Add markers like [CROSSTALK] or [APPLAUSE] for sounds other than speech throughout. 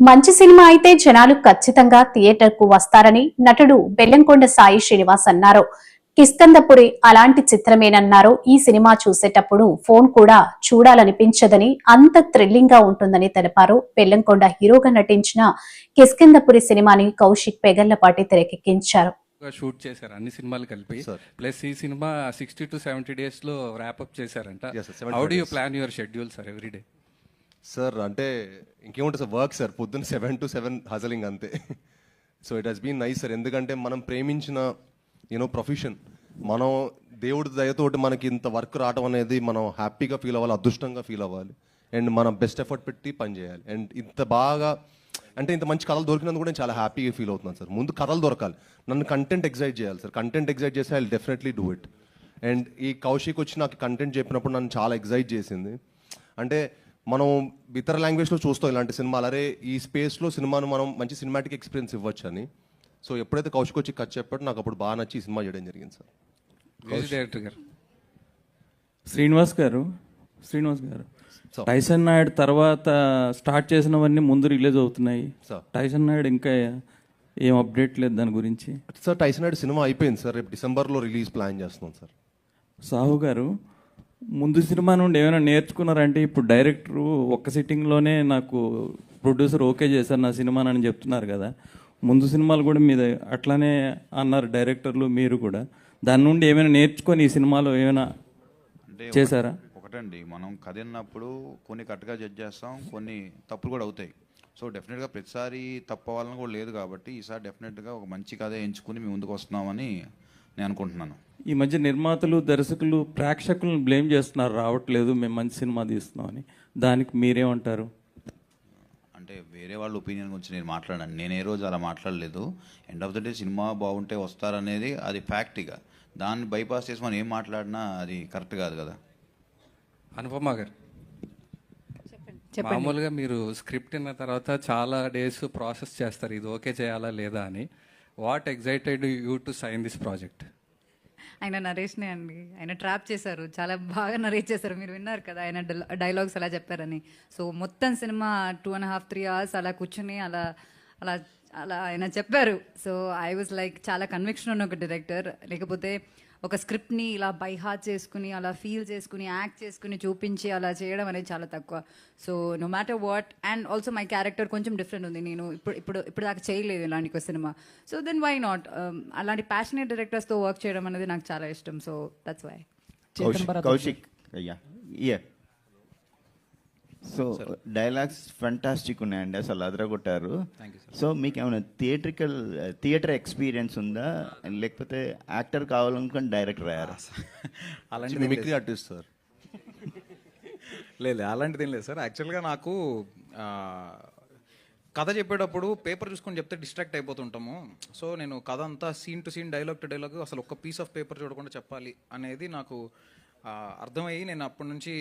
మంచి సినిమా అయితే జనాలు ఖచ్చితంగా థియేటర్కు వస్తారని నటుడు బెల్లంకొండ సాయి శ్రీనివాస్ అన్నారు. కిస్కందపురి అలాంటి చిత్రమేనన్నారు. ఈ సినిమా చూసేటప్పుడు ఫోన్ కూడా చూడాలనిపించదని అంత థ్రిల్లింగ్గా ఉంటుందని తెలిపారు. బెల్లంకొండ హీరోగా నటించిన కిస్కందపురి సినిమాని కౌశిక్ పెగల్లపాటి తెరకెక్కించారు. షూట్ చేశారు అన్ని సినిమాలు కలిపి. ప్లస్ ఈ సినిమా సిక్స్టీ టు సెవెంటీ డేస్లో ర్యాప్ అప్ చేశారంట. Yes, sir, 75 how do you. Plan your schedule sir every day sir అంటే ఇంకేముంటుంది సార్ వర్క్ సార్ పొద్దున్న సెవెన్ టు సెవెన్ హజలింగ్ అంతే. So it has been nice sir. ఎందుకంటే మనం ప్రేమించిన యూనో ప్రొఫెషన్ మనం దేవుడి దయతోటి మనకి ఇంత వర్క్ రావడం అనేది మనం హ్యాపీగా ఫీల్ అవ్వాలి అదృష్టంగా ఫీల్ అవ్వాలి. అండ్ మనం బెస్ట్ ఎఫర్ట్ పెట్టి పని చేయాలి. అండ్ ఇంత బాగా అంటే ఇంత మంచి కథలు దొరికినందుకు కూడా నేను చాలా హ్యాపీగా ఫీల్ అవుతున్నాను సార్. ముందు కథలు దొరకాలి. నన్ను కంటెంట్ ఎగ్జైట్ చేయాలి సార్. కంటెంట్ ఎగ్జైట్ చేస్తే I definitely do it and ఈ కౌశిక్ వచ్చి నాకు కంటెంట్ చెప్పినప్పుడు నన్ను చాలా ఎగ్జైట్ చేసింది. అంటే మనం ఇతర లాంగ్వేజ్లో చూస్తాం ఇలాంటి సినిమాలు. అరే ఈ స్పేస్లో సినిమాను మనం మంచి సినిమాటిక్ ఎక్స్పీరియన్స్ ఇవ్వచ్చు అని. సో ఎప్పుడైతే కౌశిక్ వచ్చి కథ చెప్పాడో నాకు అప్పుడు బాగా నచ్చి ఈ సినిమా చేయడం జరిగింది సార్. మ్యూజిక్ డైరెక్టర్ గారు. శ్రీనివాస్ గారు శ్రీనివాస్ గారు. టైసన్ నాయుడు తర్వాత స్టార్ట్ చేసినవన్నీ ముందు రిలీజ్ అవుతున్నాయి. టైసన్ నాయుడు ఇంకా ఏం అప్డేట్ లేదు దాని గురించి. సార్ టైసన్ నాయుడు సినిమా అయిపోయింది సార్. రేపు డిసెంబర్లో రిలీజ్ ప్లాన్ చేస్తున్నాం సార్. సాహు గారు ముందు సినిమా నుండి ఏమైనా నేర్చుకున్నారంటే ఇప్పుడు డైరెక్టర్ ఒక్క సిట్టింగ్లోనే నాకు ప్రొడ్యూసర్ ఓకే చేశారు నా సినిమా అని చెప్తున్నారు కదా. ముందు సినిమాలు కూడా మీద అట్లానే అన్నారు డైరెక్టర్లు మీరు కూడా. దాని నుండి ఏమైనా నేర్చుకొని ఈ సినిమాలో ఏమైనా చేశారా? ఒకటండి మనం కథ విన్నప్పుడు కొన్ని కరెక్ట్గా జడ్జ్ చేస్తాం కొన్ని తప్పులు కూడా అవుతాయి. సో డెఫినెట్గా ప్రతిసారి తప్పు అవ్వాలని కూడా లేదు కాబట్టి ఈసారి డెఫినెట్గా ఒక మంచి కథ ఎంచుకుని మీ ముందుకు వస్తున్నామని నేను అనుకుంటున్నాను. ఈ మధ్య నిర్మాతలు దర్శకులు ప్రేక్షకులను బ్లేమ్ చేస్తున్నారు. రావట్లేదు మేము మంచి సినిమా తీస్తున్నామని దానికి మీరేమంటారు? అంటే వేరే వాళ్ళ ఒపీనియన్ గురించి నేను మాట్లాడాను. నేను ఏ రోజు అలా మాట్లాడలేదు. ఎండ్ ఆఫ్ ద డే సినిమా బాగుంటే వస్తారనేది అది ఫ్యాక్ట్ ఇక. దాన్ని బైపాస్ చేసి మనం ఏం మాట్లాడినా అది కరెక్ట్ కాదు కదా. అనుపమ గారు. మామూలుగా మీరు స్క్రిప్ట్ విన్న తర్వాత చాలా డేస్ ప్రాసెస్ చేస్తారు. ఇది ఓకే చేయాలా లేదా అని. What excited you to sign this project ఆయన నరేష్నే అండి. ఆయన ట్రాప్ చేశారు. చాలా బాగా నరేట్ చేశారు. మీరు విన్నారు కదా ఆయన డైలాగ్స్ అలా చెప్పారని. సో మొత్తం cinema two and half three hours అలా కూర్చుని అలా అలా అలా ఆయన చెప్పారు. సో ఐ వాజ్ లైక్ చాలా కన్విక్షన్ ఉన్న ఒక డైరెక్టర్ లేకపోతే ఒక స్క్రిప్ట్ని ఇలా బై హార్ట్ చేసుకుని అలా ఫీల్ చేసుకుని యాక్ట్ చేసుకుని చూపించి అలా చేయడం అనేది చాలా తక్కువ. So no matter what and also my character కొంచెం డిఫరెంట్ ఉంది. నేను ఇప్పుడు ఇప్పుడు ఇప్పుడు దాకా చేయలేదు ఇలాంటి ఒక సినిమా. సో దెన్ వై నాట్ అలాంటి ప్యాషనేట్ డైరెక్టర్స్తో వర్క్ చేయడం అనేది నాకు చాలా ఇష్టం. సో దట్స్ వై కౌశిక్ అయ్యా సో డైలాగ్స్ ఫంటాస్టిక్ ఉన్నాయండి అసలు అదరగొట్టారు. సో మీకు ఏమైనా థియేట్రికల్ థియేటర్ ఎక్స్పీరియన్స్ ఉందా? లేకపోతే యాక్టర్ కావాలనుకుని డైరెక్టర్ అయ్యారా? అలాంటిది మిమిక్రీ ఆర్టిస్ట్ సార్. లేదు అలాంటిది ఏం లేదు సార్. యాక్చువల్గా నాకు కథ చెప్పేటప్పుడు పేపర్ చూసుకొని చెప్తే డిస్ట్రాక్ట్ అయిపోతుంటాము. సో నేను కథ అంతా scene to scene dialogue to dialogue అసలు ఒక్క పీస్ ఆఫ్ పేపర్ చూడకుండా చెప్పాలి అనేది నాకు అర్థమయ్యి నేను అప్పటి నుంచి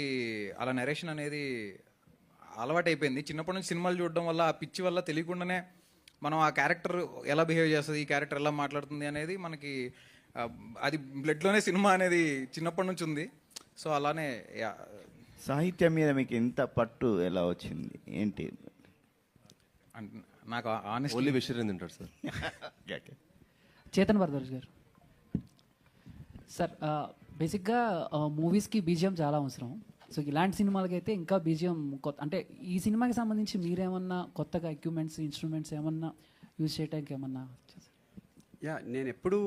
అలా నరేషన్ అనేది అలవాటు అయిపోయింది చిన్నప్పటి నుంచి సినిమాలు చూడడం వల్ల ఆ పిచ్చి వల్ల తెలియకుండానే మనం ఆ క్యారెక్టర్ ఎలా బిహేవ్ చేస్తుంది ఈ క్యారెక్టర్ ఎలా మాట్లాడుతుంది అనేది మనకి అది బ్లడ్లోనే సినిమా అనేది చిన్నప్పటి నుంచి ఉంది. సో అలానే సాహిత్యం మీద మీకు ఇంత పట్టు ఎలా వచ్చింది? ఏంటి? నాకు ఆనెస్ట్ ఓన్లీ వెజిటేరియన్ తింటాడు సార్ [LAUGHS] చేతన్ భరద్వాజ్ గారు. సార్ ఆ, బేసిక్గా మూవీస్కి బీజిఎం చాలా అవసరం. సో ఇలాంటి సినిమాలకి అయితే ఇంకా బీజిఎం కొత్త అంటే ఈ సినిమాకి సంబంధించి మీరేమన్నా కొత్తగా ఎక్విప్మెంట్స్ ఇన్స్ట్రుమెంట్స్ ఏమన్నా యూజ్ చేయడానికి ఏమన్నా యా నేను ఎప్పుడు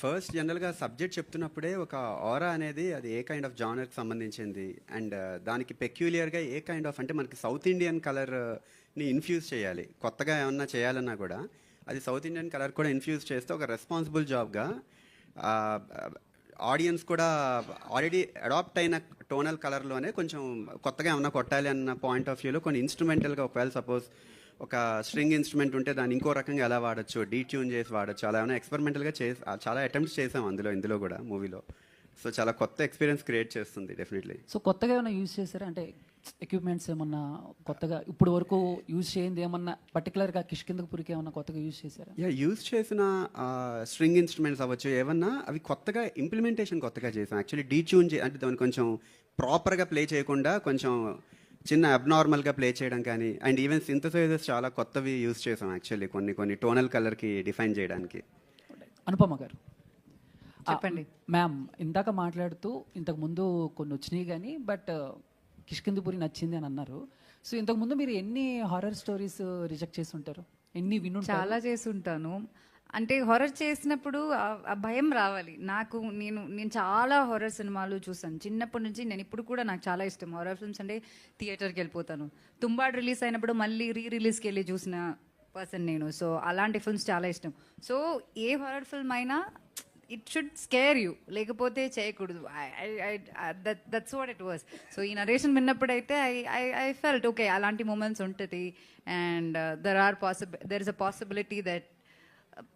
ఫస్ట్ జనరల్గా సబ్జెక్ట్ చెప్తున్నప్పుడే ఒక ఆరా అనేది అది ఏ కైండ్ ఆఫ్ జానర్కి సంబంధించింది. అండ్ దానికి పెక్యులియర్గా ఏ కైండ్ ఆఫ్ అంటే మనకి సౌత్ ఇండియన్ కలర్ని ఇన్ఫ్యూజ్ చేయాలి. కొత్తగా ఏమన్నా చేయాలన్నా కూడా అది సౌత్ ఇండియన్ కలర్ కూడా ఇన్ఫ్యూజ్ చేస్తే ఒక రెస్పాన్సిబుల్ జాబ్గా ఆడియన్స్ కూడా ఆల్రెడీ అడాప్ట్ అయిన టోనల్ కలర్లోనే కొంచెం కొత్తగా ఏమన్నా కొట్టాలి అన్న పాయింట్ ఆఫ్ వ్యూలో కొన్ని ఇన్స్ట్రుమెంటల్గా ఒకవేళ సపోజ్ ఒక స్ట్రింగ్ ఇన్స్ట్రుమెంట్ ఉంటే దాన్ని ఇంకో రకంగా ఎలా వాడచ్చు? డీట్యూన్ చేసి వాడచ్చు? అలా ఏమైనా ఎక్స్పెరిమెంటల్గా చేసి చాలా అటెంప్ట్స్ చేసాం అందులో ఇందులో కూడా మూవీలో సో చాలా కొత్త ఎక్స్పీరియన్స్ క్రియేట్ చేస్తుంది డెఫినెట్లీ సో కొత్తగా ఏమైనా యూజ్ చేశారా? అంటే ఎక్విప్మెంట్స్ ఏమన్నా కొత్తగా ఇప్పుడు వరకు యూజ్ చేయింది ఏమన్నా పర్టికులర్గా కిష్కిందపురికి ఏమన్నా కొత్తగా యూజ్ చేశారా? యా యూజ్ చేసిన స్ట్రింగ్ ఇన్స్ట్రుమెంట్స్ అవ్వచ్చు ఏమన్నా అవి కొత్తగా ఇంప్లిమెంటేషన్ కొత్తగా చేసాం యాక్చువల్లీ డీట్యూన్ చే అంటే దాన్ని కొంచెం ప్రాపర్గా ప్లే చేయకుండా కొంచెం చిన్న అబ్నార్మల్గా ప్లే చేయడం కానీ అండ్ ఈవెన్ సింథసైజర్స్ చాలా కొత్తవి యూస్ చేసాం యాక్చువల్లీ కొన్ని కొన్ని టోనల్ కలర్కి డిఫైన్ చేయడానికి. అనుపమ గారు. చెప్పండి. మ్యామ్ ఇందాక మాట్లాడుతూ ఇంతకు ముందు కొన్ని వచ్చినాయి కానీ బట్ కిష్కిందిపురి నచ్చింది అని అన్నారు. సో ఇంతకు ముందు మీరు ఎన్ని హారర్ స్టోరీస్ రిజెక్ట్ చేసి ఉంటారు ఎన్ని విను చాలా చేసి ఉంటాను అంటే హొరర్ చేసినప్పుడు ఆ- ఆ భయం రావాలి. నాకు నేను నేను చాలా హొరర్ సినిమాలు చూసాను చిన్నప్పటి నుంచి నేను ఇప్పుడు కూడా నాకు చాలా ఇష్టం. హొరర్ ఫిల్మ్స్ అంటే థియేటర్కి వెళ్ళిపోతాను. తుంబాడ్ రిలీజ్ అయినప్పుడు మళ్ళీ రీ రిలీజ్కి వెళ్ళి చూసిన పర్సన్ నేను. సో అలాంటి ఫిల్మ్స్ చాలా ఇష్టం. సో ఏ హొరర్ ఫిల్మ్ అయినా ఇట్ షుడ్ స్కేర్ యూ లేకపోతే చేయకూడదు. That's what it was so ఈ narration విన్నప్పుడైతే I I I felt okay అలాంటి మూమెంట్స్ ఉంటుంది. And there are possible there is a possibility that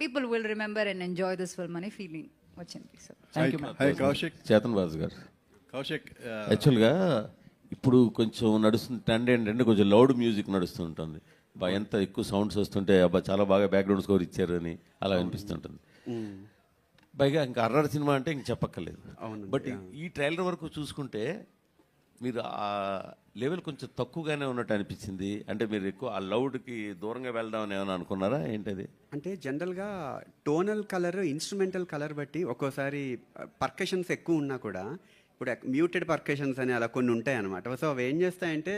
people will remember and enjoy this film అనే feeling వచ్చింది. So thank you ma'am hi Kaushik Chetan Baju garu. Kaushik యాక్చువల్గా ఇప్పుడు కొంచెం నడుస్తున్న trend ఏంటంటే కొంచెం లౌడ్ మ్యూజిక్ నడుస్తుంటుంది. ఎంత ఎక్కువ సౌండ్స్ వస్తుంటే అబ్బా చాలా బాగా బ్యాక్గ్రౌండ్ స్కోర్ ఇచ్చారు అని అలా అనిపిస్తుంటుంది. పైగా ఇంకా అర్రర్ సినిమా అంటే ఇంక చెప్పక్కర్లేదు. అవునండి, బట్ ఈ ట్రైలర్ వరకు చూసుకుంటే మీరు ఆ లెవెల్ కొంచెం తక్కువగానే ఉన్నట్టు అనిపించింది. అంటే మీరు ఎక్కువ ఆ లౌడ్కి దూరంగా వెళ్దామని ఏమైనా అనుకున్నారా? ఏంటది? అంటే జనరల్గా టోనల్ కలర్ ఇన్స్ట్రుమెంటల్ కలర్ బట్టి ఒక్కోసారి పర్కషన్స్ ఎక్కువ ఉన్నా కూడా ఇప్పుడు మ్యూటెడ్ పర్కషన్స్ అని అలా కొన్ని ఉంటాయి అనమాట సో అవి ఏం చేస్తాయంటే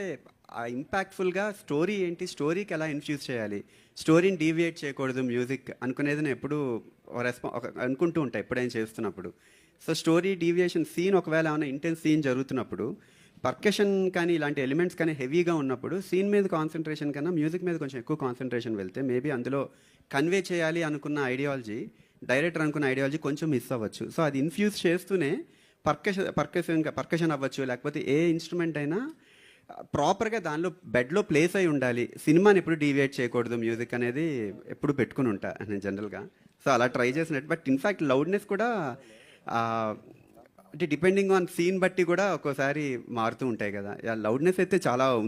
ఆ ఇంపాక్ట్ఫుల్గా స్టోరీ ఏంటి స్టోరీకి ఎలా ఇన్ఫ్యూజ్ చేయాలి స్టోరీని డీవియేట్ చేయకూడదు మ్యూజిక్ అనుకునేది నేను ఎప్పుడు రెస్పా అనుకుంటూ ఉంటాయి ఎప్పుడైనా చేస్తున్నప్పుడు. సో స్టోరీ డీవియేషన్ సీన్ ఒకవేళ ఏమైనా ఇంటెన్స్ సీన్ జరుగుతున్నప్పుడు పర్కషన్ కానీ ఇలాంటి ఎలిమెంట్స్ కానీ హెవీగా ఉన్నప్పుడు సీన్ మీద కాన్సన్ట్రేషన్ కన్నా మ్యూజిక్ మీద కొంచెం ఎక్కువ కాన్సన్ట్రేషన్ వెళ్తే మేబీ అందులో కన్వే చేయాలి అనుకున్న ఐడియాలజీ డైరెక్టర్ అనుకున్న ఐడియాలజీ కొంచెం మిస్ అవ్వచ్చు. సో అది ఇన్ఫ్యూజ్ చేస్తూనే పర్కషన్ పర్కషన్ పర్కషన్ అవ్వచ్చు లేకపోతే ఏ ఇన్స్ట్రుమెంట్ అయినా ప్రాపర్గా దానిలో బెడ్లో ప్లేస్ అయి ఉండాలి. సినిమాని ఎప్పుడు డీవియేట్ చేయకూడదు మ్యూజిక్ అనేది ఎప్పుడు పెట్టుకుని ఉంటా నేను జనరల్గా. సో అలా ట్రై చేసినట్టు బట్ ఇన్ఫ్యాక్ట్ లౌడ్నెస్ కూడా అంటే డిపెండింగ్ ఆన్ సీన్ బట్టి కూడా ఒక్కోసారి మారుతూ ఉంటాయి కదా. లౌడ్నెస్ అయితే చాలా ఉంది